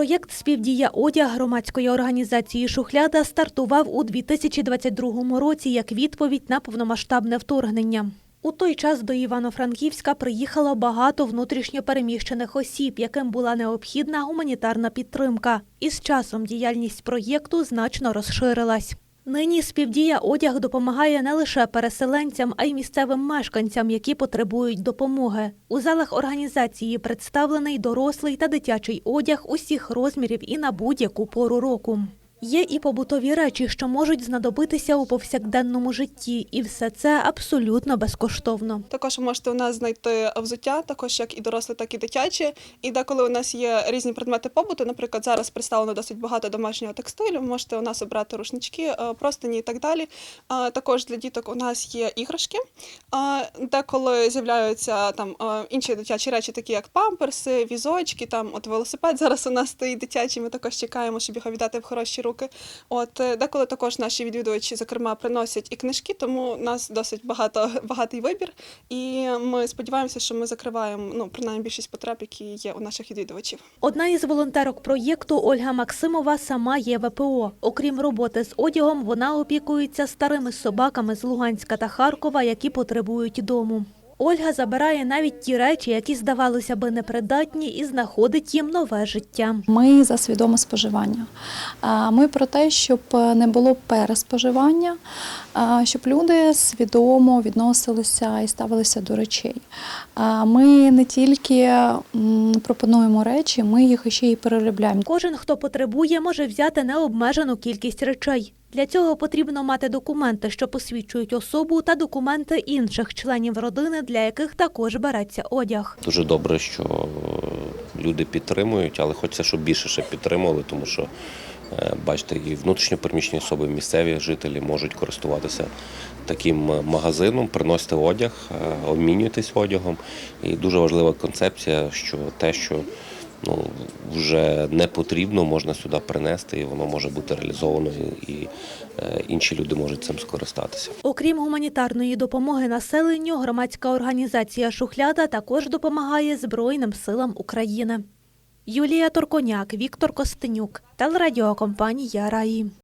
Проєкт Співдія одяг громадської організації Шухляда стартував у 2022 році як відповідь на повномасштабне вторгнення. У той час до Івано-Франківська приїхало багато внутрішньо переміщених осіб, яким була необхідна гуманітарна підтримка. І з часом діяльність проєкту значно розширилась. Нині співдія одяг допомагає не лише переселенцям, а й місцевим мешканцям, які потребують допомоги. У залах організації представлений дорослий та дитячий одяг усіх розмірів і на будь-яку пору року. Є і побутові речі, що можуть знадобитися у повсякденному житті, і все це абсолютно безкоштовно. Також можете у нас знайти взуття, також як і доросле, так і дитяче. І деколи у нас є різні предмети побуту. Наприклад, зараз представлено досить багато домашнього текстилю. Можете у нас обрати рушнички, е, простині і так далі. Також для діток у нас є іграшки. Деколи з'являються там е, інші дитячі речі, такі як памперси, візочки, там от велосипед зараз у нас стоїть дитячий. Ми також чекаємо, щоб його віддати в хороші руки. От е, деколи також наші відвідувачі, зокрема, приносять і книжки, тому у нас досить багато багатий вибір. І ми сподіваємося, що ми закриваємо ну принаймні більшість потреб, які є у наших відвідувачів. Одна із волонтерок проєкту Ольга Максимова сама є ВПО. Окрім роботи з одягом, вона опікується старими собаками з Луганська та Харкова, які потребують дому. Ольга забирає навіть ті речі, які здавалося би непридатні, і знаходить їм нове життя. Ми за свідоме споживання. Ми про те, щоб не було переспоживання, щоб люди свідомо відносилися і ставилися до речей. Ми не тільки пропонуємо речі, ми їх ще й переробляємо. Кожен, хто потребує, може взяти необмежену кількість речей. Для цього потрібно мати документи, що посвідчують особу, та документи інших членів родини, для яких також береться одяг. Дуже добре, що е, люди підтримують, але хочеться, щоб більше ще підтримували, тому що е, бачите, і внутрішньопереміщені особи, місцеві жителі можуть користуватися таким е, магазином, приносити одяг, обмінюватись одягом. І дуже важлива концепція, що те, що ну, вже не потрібно, можна сюди принести, і воно може бути реалізовано, і, е, інші люди можуть цим скористатися. Окрім гуманітарної допомоги населенню, громадська організація Шухляда також допомагає Збройним силам України. Юлія Торконяк, Віктор Костенюк, телерадіокомпанія Раї.